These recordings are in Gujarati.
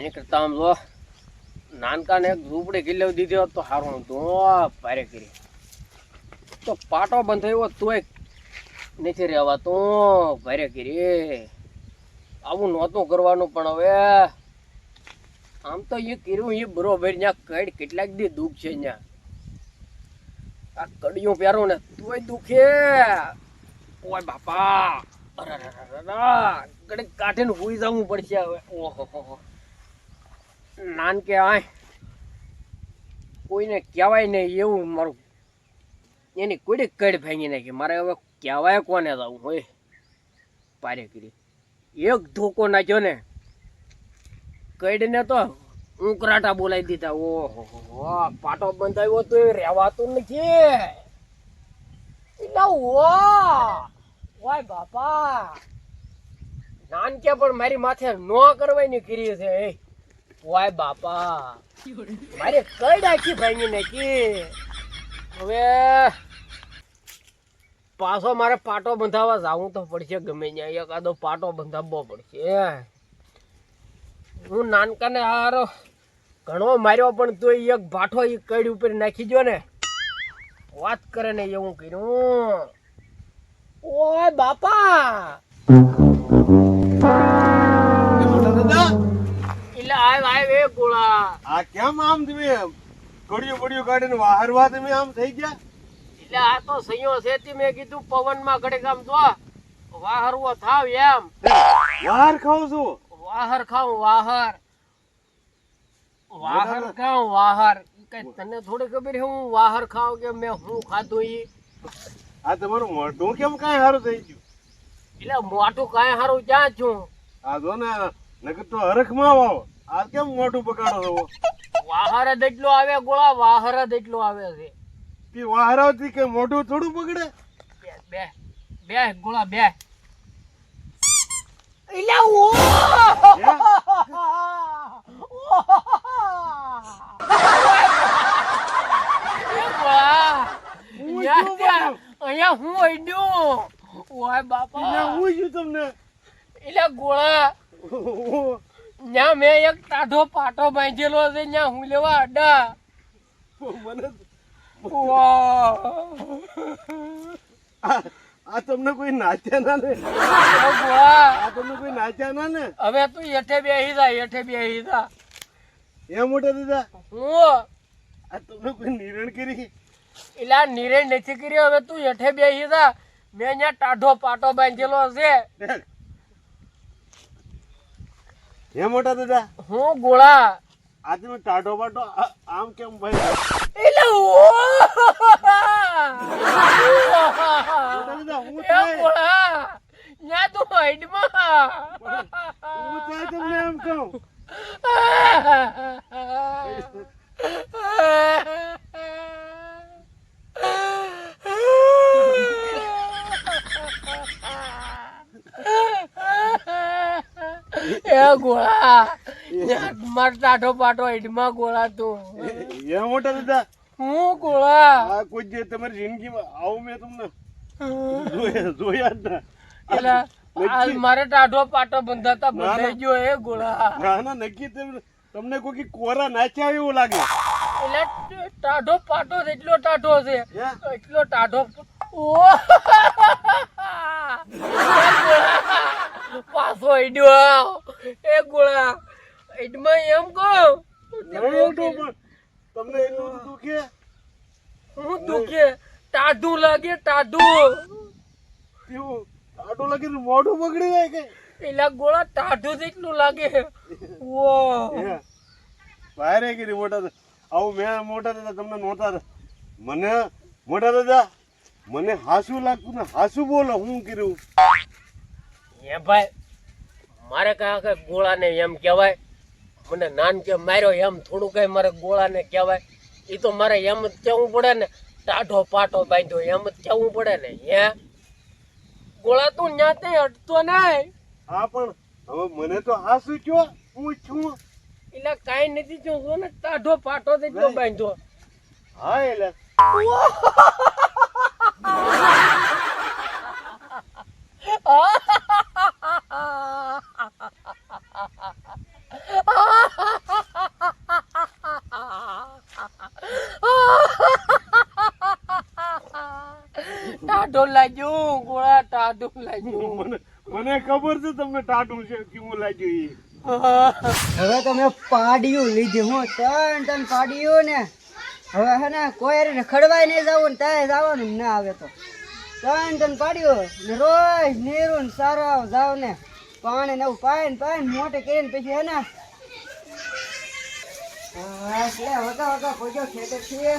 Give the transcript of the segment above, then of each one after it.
એની કરતા આમ જો નાનકાને એક ઝૂંપડી કિલ્લો દીધી તો સારું તો ભારે કરી તો પાટો બંધ થયો તોય નથી રહેવા તો ભારે કરી આવું નહોતું કરવાનું પણ હવે આમ તો એ કર્યું એ બરોબર ત્યાં કડ કેટલાક દી દુઃખ છે ત્યાં આ કડિયું પહેરું ને તોય દુખે ઓય બાપા અરે કાઢીને હોઈ જવું પડશે હવે ઓહો હો. નાન કે આય. કોઈને કહેવાય નહીં એવું મારું. એની કોઈ કડ ભાંગી નાખી. મારે હવે કહેવાય કોને જવું હોય? પારે એક ધોકો નાખ્યો ને. કડને તો ઉંકરાટા બોલાવી દીધા. ઓહો. પાટો બંધાયો તો એ રહેવાતું નથી. ઓય બાપા. નાનકે પણ મારી માથે નો કરવાની કરી છે ઓય બાપા. મારે કઈ નાખી ભાઈ નાખી હવે પાછો મારે પાટો બંધાવવા જાવું તો પડશે ગમે ત્યાં. એકાદો પાટો બંધાવવો પડશે. હું નાનકાને હારો ઘણો માર્યો, પણ તો એક ભાઠો એ કડી ઉપર નાખી જો ને. વાત કરે ને એવું કર્યું. ઓય બાપા. આવ આવ એ ગોળા. આ કેમ આમ તમે કડિયું બડિયું કાઢીને વાહરવા તમે આમ થઈ ગયા? એટલે આ તો સૈયો છે તે મેં કીધું પવનમાં ઘડે કામ જો વાહરવો થાવ એમ. વાહર ખાવ છું. વાહર ખાવ વાહર. વાહર ખાવ વાહર. કઈ તને થોડી ખબર હું વાહર ખાવ કે મેં હું ખાધું ઈ? આ તમારું મોઢું કેમ કાંઈ સારું થઈ ગયું? એટલે મોટું કાંઈ હારું ક્યાં છું? આ જો ને નગર તો હરખમાં વાવો. આ કેમ મોટું બગાડો છો? વાહર જ એટલો આવે ગોળા વાહર જ એટલો આવે છે. કે વાહરાથી કે મોઢું થોડું બગડે? બે બે બે ગોળા બે. ઇલા ઓ અહીંયા હું અડ્યું ઓય બાપા એટલે હું છું તમને એટલે ગોળા ત્યાં મેં એક ટાઢો પાટો બાંધેલો છે ત્યાં હું લેવા અડા મને વાહ. આ આ તમને કોઈ નાચ્યા ના ને? આ તમને કોઈ નાચ્યા ના ને? હવે તું હેઠે બેહી જા હેઠે બેહી જા. એ મોટા દાદા હું આ કોઈ નિર્ણય કરી? એલા નિરણ નથી કર્યો હવે તું હેઠે બેહી જા. મેં અહીંયા ટાઢો પાટો બાંધેલો છે. હે મોટા દાદા હું ગોળા. આ તમે ટાઢો બાટો આમ કેમ ભાઈ? એટલે હું ત્યાં તું હાઈડમાં હું થાય તમને એમ કહું? એ ગોળા માર ટાઢો પાટો ઈડમાં ગોળા તું એ મોટા દાદા? હું ગોળા? આ કોઈ જે તમારી જિંદગીમાં આવું મેં તમને જોયા જોયા જ ના. એટલે આ મારે ટાઢો પાટો બંધાતા. બંધાઈ ગયો એ ગોળા. ના ના નક્કી તમને તમને કોઈ કોરા નાચ્યા એવું લાગે? એટલે ટાઢો પાટો એટલો ટાઢો છે. એટલો ટાઢો ઓ પાછો ઈડ્યો એ ગોળા. ઈડમાં એમ કહો. તમને એટલું બધું દુખે હું દુખે ટાઢું લાગે ટાઢું. એવું ટાઢું લાગે મોઢું બગડી જાય કે? એલા ગોળા ટાઢું જેટલું લાગે. વો હે. ભારે કરી મોટા આવું મેં મોટા દાદા તમને નહોતા મને મોટા દાદા મને હાસુ લાગતું ને હાસું બોલો હું કર્યું એ ભાઈ મારે કઈ કઈ ગોળાને એમ કહેવાય મને નાન કે માર્યો એમ થોડું કઈ મારે ગોળાને કહેવાય એ તો મારે એમ જ કહેવું પડે ને ટાઢો પાટો બાંધ્યો એમ જ કહેવું પડે ને હે ગોળા તું ન્યાતે અટતો નહીં હા પણ હવે મને તો હાસું કયો હું છું એટલે કાંઈ નથી જોવું ને ટાઢો પાટો જ એટલો બાંધ્યો હા એટલે Ah! ટાઢું લાગ્યું ગોળા ટાઢું લાગ્યું. મને મને ખબર છે તમને ટાઢું છે કેવું લાગ્યું એ. હવે તમે પાડ્યું લીધું હું ત્રણ ત્રણ પાડ્યું ને. હવે હે ને કોઈ રખડવાય નહીં જવું ને ત્યાં જવાનું ના આવે તો. ત્રણ ત્રણ પાડ્યું ને રોજ નીરું સારા જાવ ને. પાણી ને એવું પાય ને પાય મોટે કરીને પછી હે ને વગા વગા પહોંચ્યો ખેતર છે.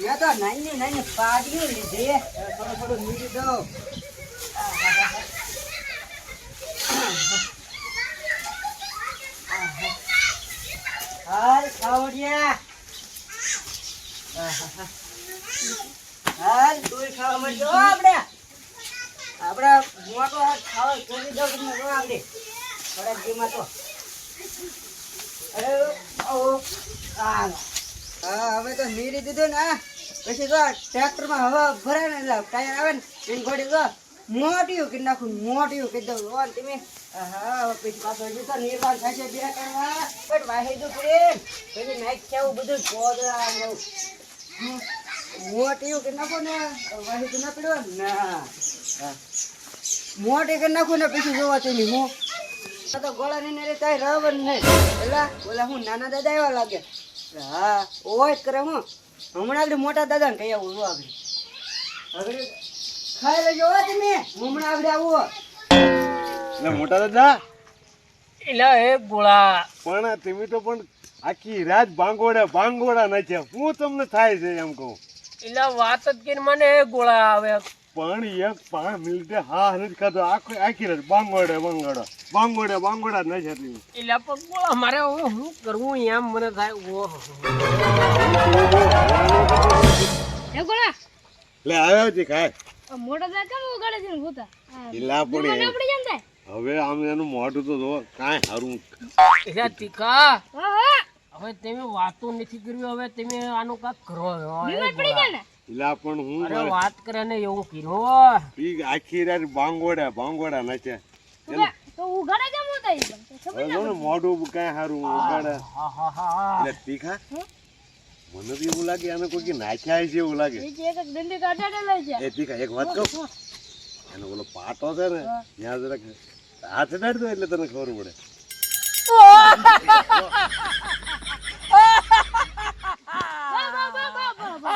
મેં તો નાની નાની પાડ્યું લીધી. થોડું થોડું નીરી દઉં. હાલ, ખાવડિયા. હાલ, તું ખાવા મળજો આપણે આપણે મોટો ખાવ ખાવા કરી દો તમને આપણે થોડાક દીમાં તો. અરે ઓ હા હવે તો મીરી દીધું ને પછી તો ટ્રેક્ટરમાં હવા ભરાય ને એટલે ટાયર આવે ને, એની ઘોડી તો મોટિયું કરી નાખું મોટિયું કરી દઉં. ઓ તમે. હા પછી પાછો તો નિર્માણ થશે બે કરવા બટ વાહી દઉં પ્રેમ પછી નાખ કેવું બધું પોદરા ને એવું. કે નાખો ને વાહી તો ના પડ્યો ના. હા. મોટી કરી નાખું ને પછી જોવા તેની હું. તો ગોળા ને રે તાઈ રાવણ નહીં એલા ઓલા હું નાના દાદા એવા લાગે. હા ઓય કરે હું. હમણાં આગળ મોટા દાદા ને કહી આવું જો આગળ. આગળ ખાઈ લેજો હો તમે. હમણાં આગળ આવો. એટલે મોટા દાદા. એટલે હે ગોળા. પણ તમે તો પણ આખી રાત ભાંગોડા ભાંગોડા નાખ્યા. હું તમને થાય છે એમ કહું. એલા વાત જ કે મને ગોળા આવે. પણ એક પાણ મિનિટે હા હરજ ખાધો. આખો આખી રાત બાંગોડે બાંગોડા બાંગોડે બાંગોડા ન નાખ્યા એટલે પણ ગોળા મારે હવે શું કરવું એમ મને થાય ઓહો. હે ગોળા. લે આવ્યો છે ખાય. મોટા દા કેમ ઉગાડે છે ભૂતા. ઇલા પડી મને પણ પડી જાય હવે આમ એનું મોઢું તો જો કાંઈ હારું એટલે તીખા. હા હા. હવે તમે વાતો નથી કરવી હવે તમે આનું કાક કરો હવે. બીમાર પડી જાય ને? એલા પણ હું અરે વાત કરે ને એવું કર્યું ઈ આખી રાત બાંગોડા બાંગોડા નાખ્યા ઉગા- તો ઉગાડે કેમ હોતા ઈ મોઢું ઉગાડે હા હા હા એટલે તીખા? મને તો એવું લાગે આને કોઈ નાખ્યા છે એવું લાગે. એક એક દંડી કાઢાડે લઈ એ તીખા એક વાત કહું? એનો ઓલો પાટો છે ને ત્યાં જરાક હાથ એટલે તને ખબર પડે બા, બા, બા, બા, બા.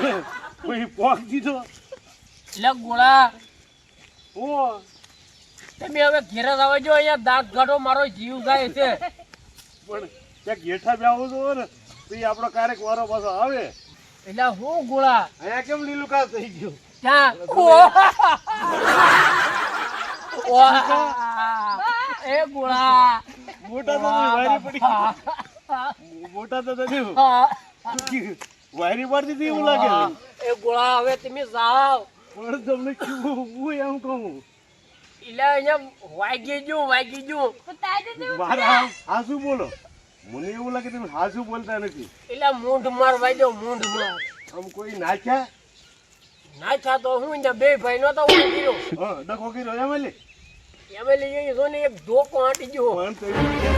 તો કોઈ પોક દીધો. એટલે ગોળા. હું તમે હવે ઘેર જ આવજો અહીંયા દાંત ગાઢો મારો જીવ ગાય છે. પણ ક્યાંક હેઠા બેહું છું ને તો આપણો ક્યારેક વારો પાછો આવે. એટલે હું ગોળા? અહીંયા કેમ લીલું કાં થઈ ગયું? ત્યાં વાહ! એ ગોળા. મોટા તો પડી. મોટા દાદા ને વાયરી પાડી દીધી એવું લાગે. એ ગોળા હવે તમે જાઓ પણ તમને કેવું હું એમ કહું એટલે અહીંયા વાગી ગયું વાગી ગયું તો તો મારા હાસુ બોલો મને એવું લાગે તમે હાસુ બોલતા નથી એટલે મૂંઢ માર વાગ્યો મૂંઢ માર આમ કોઈ નાખ્યા ના થાતો હું ને બે ભાઈ નો તો વાગી ગયો હા ડખો કર્યો એમ લે એમ લઈ જો ને એક ધોકો આંટી ગયો પણ તો એવું કેમ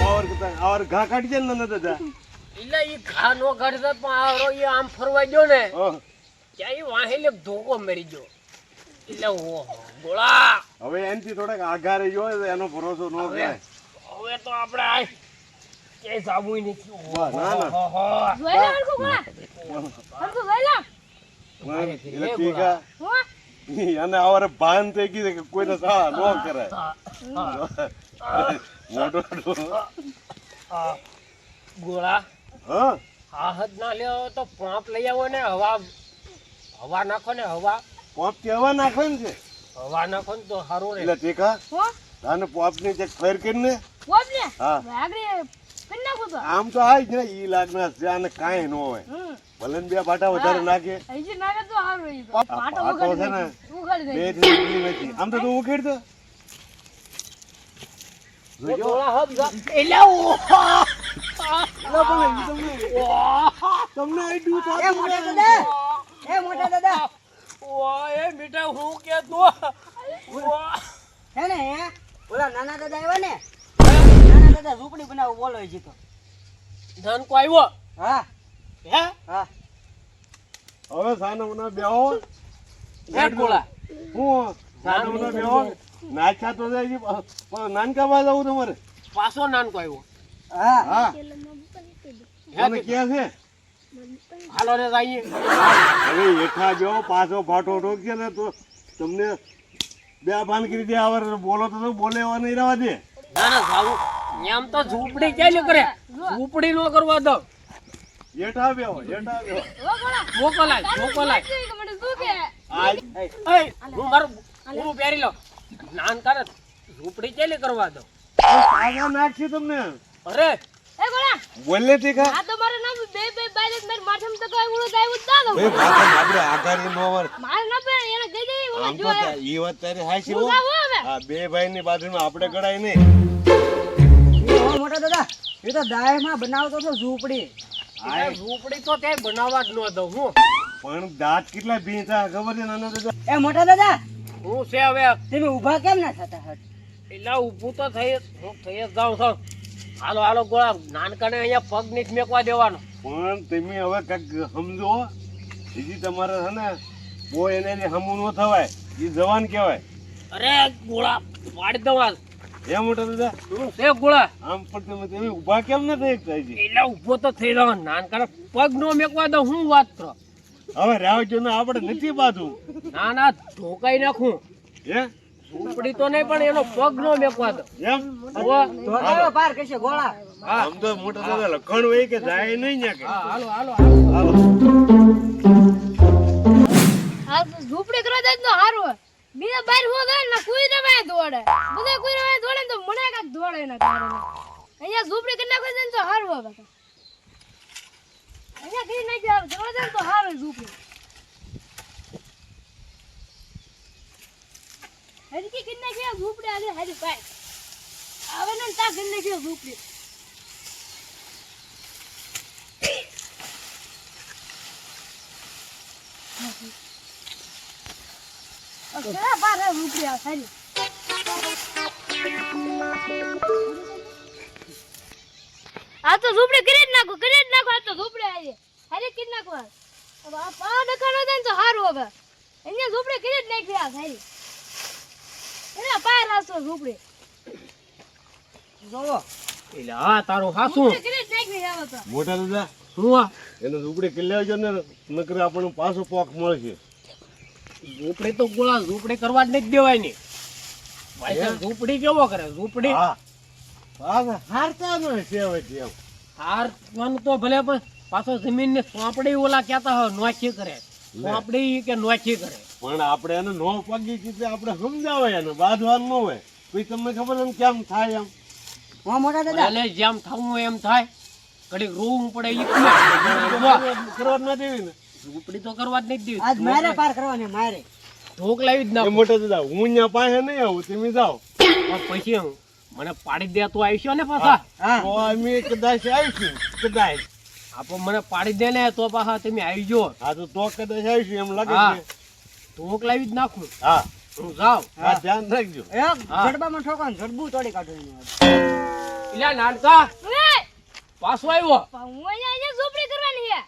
પાવર કરતા આવાર ઘા કાઢી જાય ને દાદા એટલે ઈ ઘા નો કાઢતા પણ આવરો ઈ આમ ફરવા ગયો ને. ત્યાં ઈ વાહેલે ધોકો મરી ગયો. એટલે ઓ ગોળા. હવે એનથી થોડાક આઘારે જોયો એનો ભરોસો નો હવે હવે તો આપણે આ ક્યાંય જાવું નથી. વાહ, ના, ના. ઓહો. જોઈ લે હરખું ગોળા. હરકો જોઈ લે. એટલે ટીકા અને આવરે ભાન થઈ ગઈ કે કોઈને સા ન કરાય. મોટો ગોળા. હા. હા હદ ના લ્યો તો પાંપ લઈ આવો ને હવા હવા નાખો ને હવા. પોપ કેવા નાખો ને છે? હવા નાખો ને તો સારું રે એટલે ટેકા હું? તાને પોપ ને જે ફેર કરીને બોલ ને? હા. આગળ કરી નાખો તો. આમ તો આ જ ને ઈ લાગના છે અને કાંઈ ન હોય. ભલન બે પાટા વધારે નાખે અહીંથી નાખે તો સારું. આ પાટો છે ને. ઉગાડી બે. થી નથી. આમ તો તું ઉખેડ તો એ ગોળા હબ જા. એટલે ઓ તમને આઈડ્યું તો એ મોટા દાદા એ મોટા દાદા ઓય, એ મીઠા હું કે તું હે ને હે ઓલા નાના દાદા આવ્યા ને નાના દાદા ઝૂંપડી બનાવવા બોલો હજી તો ધન કો આવ્યો હા હે હા હવે સાનો મને બેહો હે ગોળા હું સાનો મને બેહો નાચા તો જાય પણ નાનકા માં જવું તમારે પાછો નાનકો આવ્યો હા. તમે ક્યાં છે? હાલો રે જઈએ. હવે હેઠા બેહો પાછો ફાટો ઠોકશે ને તો તમને બે ભાન કરી દે આવર બોલો તો બોલે એવા નહીં રહેવા દે. ના ના જાવું એમ તો ઝૂંપડી ચાલ્યું કરે. ઝૂંપડી નો કરવા દો. હેઠા બેહો હેઠા બેહો. મોકલાય મોકલાય. શું કે મને શું કે? આ એય, હું મારું હું પહેરી લો. નાનકા કરે ઝૂંપડી ચાલી કરવા દો. પાછા નાખશે તમને. અરે! એ ગોળા, બોલે તે કા આ તો મારું નામ બે બે બાય મેર માથમ તો કોઈ ઉડો જાય ઉડતા દાદો. એ પાછા આપણે આઘારી નો વર. મારું ના પે એને ગઈ ગઈ ઓલા જો ઈ વાત તારી હાચી હું હો. બે ભાઈ ની બાજુમાં આપણે ગળાય નહીં. ઓ મોટા દાદા એ તો દાયમાં બનાવતો તો ઝૂપડી. આ ઝૂંપડી તો તે બનાવવા જ ન દઉં હું? પણ દાંત કેટલા ભીંચા ખબર છે નાના દાદા? એ મોટા દાદા હું છે હવે? તમે ઊભા કેમ ના થતા હટ? એટલે ઊભું તો થઈ હું થઈ જ જાઉં છું. હાલો હાલો ગોળા. નાનકાને અહીંયા પગ જ મેકવા દેવાનો. પણ તમે હવે કંઈક સમજો બીજી તમારે છે ને બહુ એને હમું ન થવાય એ જવાન કહેવાય. અરે ગોળા પાડી દવા એ મોટા દાદા? છે ગોળા? આમ પણ તમે તમે ઊભા કેમ ન થઈ હજી? એટલે ઊભો તો થઈ જાવ નાનકાને પગ નો મેકવા દો હું વાત કરો? હવે રાવજો ને આપણે નથી બાજુ ના ના ધોકાઈ નાખું. હે? ઝૂંપડી તો નહીં પણ એનો પગ નો મેકવા દઉં એમ? હો. તો કયો પાર કહેશે ગોળા? હા. આમ તો મોટા દાદા લખણ હોય કે જાય નહીં ને કે. હાલો હાલો હાલો હાલો. આ તો ઝૂંપડી કરવા જાય તો હારું હોય. બીજા બાર હો જાય ને કોઈ રવાય દોડે. બધા કોઈ રવાય દોડે તો મને કાક દોડે ને કારણે. અહીંયા ઝૂંપડી કરી નાખો જાય તો સારું હોય અહીંયા કઈ નાખી આવે કરવા તો સારું હોય ઝૂંપડી. હરકી કરી નાખી આ ઝૂંપડી આજે હારી પાય આવે ને તા નાખી આ ઝૂંપડી. અરે બાર આ સારી આ તો ઝૂંપડી કરી જ નાખો કરી જ નાખો આ તો ઝૂંપડી આવી હારી કરી નાખો આ. પા ડખાનો ને તો સારું હવે. અહીંયા ઝૂંપડી કરી જ નાખી સારી એને પાય રાસો ઝૂંપડી. જોવો. એટલે હા તારું હાસું. ઝૂંપડી કરી જ નાખી આવે તો. મોટા દાદા હું આ? એને ઝૂંપડી કરી લેજો ને નકર આપણને પાછો પોક મળશે. ઝૂંપડી તો ગોળા ઝૂંપડી કરવા જ નહીં દેવાયની ભાઈ ઝૂંપડી કેવો કરે? ઝૂંપડી? હા. હારતા નો જેમ હારવાનું તો ભલે પણ પાછો જમીન ને સોંપડી ઓલા કહેતા હોય નોખી કરે. સોંપડી કે નોખી કરે. પણ આપણે એને નો પગી કીધે આપણે સમજાવે એને બાંધવાનું ન હોય. પછી તમને ખબર એમ કેમ થાય એમ? હા મોટા દાદા. એટલે જેમ થવું હોય એમ થાય ઘડીક રોવું પડે ઈ કરવા ના દેવી ને. ઝૂંપડી તો કરવા જ નહીં આજ દેવી મારે પાર કરવાની મારે. ઢોક લાવી જ ના મોટા દાદા હું ત્યાં પાસે નહીં આવું તમે જાઓ. પછી મને પાડી દે તો આવીશો ને પાછા. હા અમે કદાચ આવીશું કદાચ. આપો મને પાડી દે ને તો પાછા તમે આવી જો હા તો તો કદાચ આવીશું એમ લાગે. છે. ઢોક લાવી જ નાખું. હા. હું જાઉં. હા ધ્યાન રાખજો. એ. જડબામાં ઠોકો ને જડબું તોડી કાઢો ઇલા નાનકા પાછો આવ્યો. હું અહીંયા અહીંયા ઝૂંપડી કરવાની છે.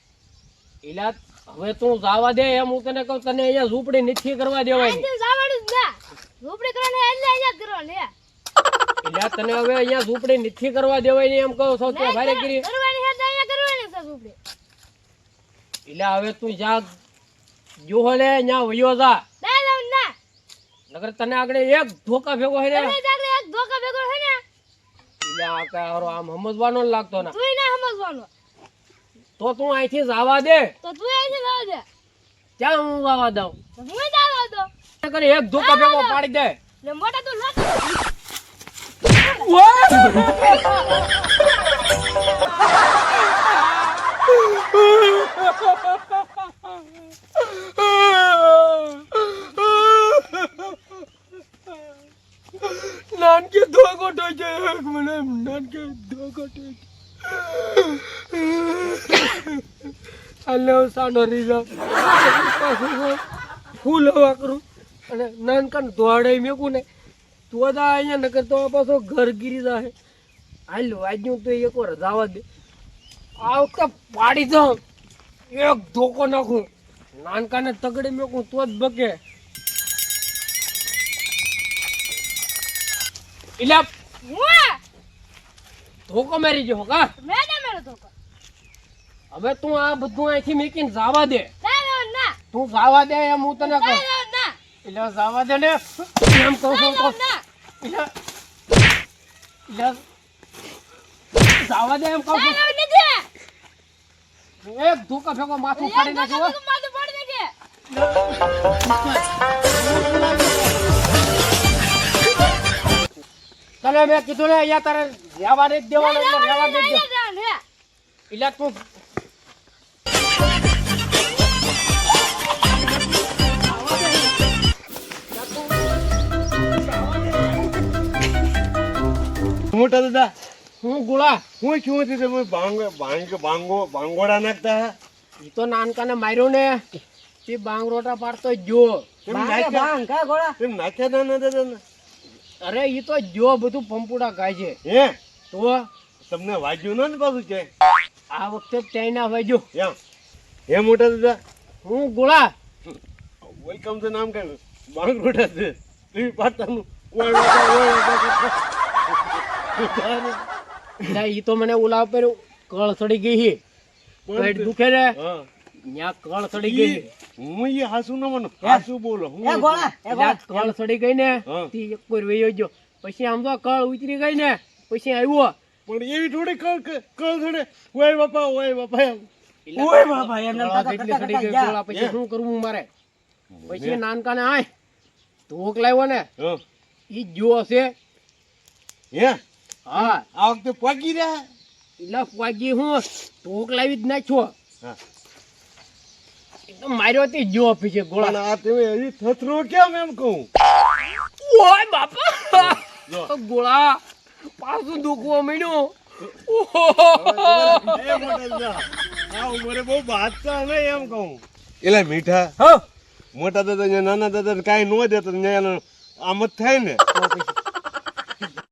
ઇલા હવે તું જાવા દે એમ હું તને કહું તને અહીંયા ઝૂંપડી નથી કરવા દેવાની. અહીંથી જ ના. ઝૂંપડી કરવાની એટલે અહીંયા કરવાની છે. એટલે તને હવે અહીંયા ઝૂંપડી નથી કરવા દેવાય એમ કહું છો તે ભારે કરી. કરવાની છે તો અહીંયા કરવાની છે ઝૂંપડી એટલે હવે તું જા જો હલે ત્યાં વયો જા. ના જાઉં ના. નકર તને આગળ એક ધોકા ભેગો હે ને તમે એક ધોકા ભેગો છે ને. એટલે આ કાંઈ હારો આમ સમજવાનો લાગતો ના. તુંય ના સમજવાનું. તો તું અહીંથી જવા દે. તો તું અહીંથી જવા દે. ક્યાં હું જવા દઉં? હું જાવા દો નકર એક ધોકા ભેગો પાડી દે. ને મોટા તું લાગ ઓય! નાનકે ધોગોટો છે મને નાનકે ધોગોટો છે હાલે, સાનો રીઝા. ફૂલ હવા કરું. અને નાનકાને ધોવાડાઈ મેકું ને, તો દા અહીંયા નકર તો પાછો ઘરગીરી જાહે. હાલ, આજનું તો એક વાર જવા દે. આ વખતે પાડી દઉં. એક ધોકો નાખું. નાનકાને તગડે મેકું તો જ બકે. એટલે ધોકો મારી જો કા? મેં ના હવે તું આ બધું અહીંથી મેકીને જાવા દે. તું જાવા દે એમ હું તને કહું. એટલે જાવા દે ને. એમ કહું છું તો એટલે એટલે દે એમ કહું છું. એક ધોકા ફેંકો માથું ફાડી નાખ્યું માથું ફાડી નાખે. તને મેં કીધું ને અહીંયા તારે રહેવા નહીં દેવાનું એટલે રહેવા નથી દે એટલે તું મોટા દાદા હું ગુળા હું શું હતી તમે ભાંગ ભાંગ ભાંગો ભાંગોડા નાખતા એ તો નાનકાને માર્યો ને તે બાંગરોટા પાડતો જો એમ નાખ્યા કા તા ના દાદા ને? અરે એ તો જો બધું પંપુડા ખાય છે હે તો તમને વાજ્યું ન ને પાછું છે આ વખતે ચાઇના વાજ્યો એમ હે મોટા દાદા હું ગુળા વેલકમ છે નામ કઈ બાંગરોટા છે ટીવી પાટાનું ઓય ઓય ઓય. એટલે ઈ તો મને ઓલા ઉપર કળ સડી ગઈ હી. પેટ દુખે ને કળ સડી ગઈ હું. હાસુ ન માનું હાસુ બોલો હું એ ગોળા એ આ ગોળા કળ સડી ગઈ ને હા. એક વાર વયો ગયો. પછી આમ તો કળ ઉતરી ગઈ ને પછી આવ્યો. પણ એવી થોડી કળ કળ સડે. ઓય બાપા ઓય બાપા ઓય બાપા, એમને કળા કાકા જેટલી સડી ગઈ. ગોળા, પછી શું કરવું મારે? પછી નાનકાને આય ધોક લાવ્યો ને. હા. ઈ જો હશે. હે? હા. આ વખતે પાકી રહ્યા એટલે પગી હું ટોક લાવી જ નાખ્યો. હા. તો માર્યો તે જો પીછે પણ ગોળા આ તમે હજી થથરો કેમ એમ કહું? ઓય બાપા! ગોળા પાછું દુખવા માંડ્યું. ઓહો મોટા દાદા, બહુ બાદશાહ નહીં એમ કહું. એલા મીઠા મોટા દાદા નાના દાદા કાંઈ ન દેતો ને આમ જ થાય ને.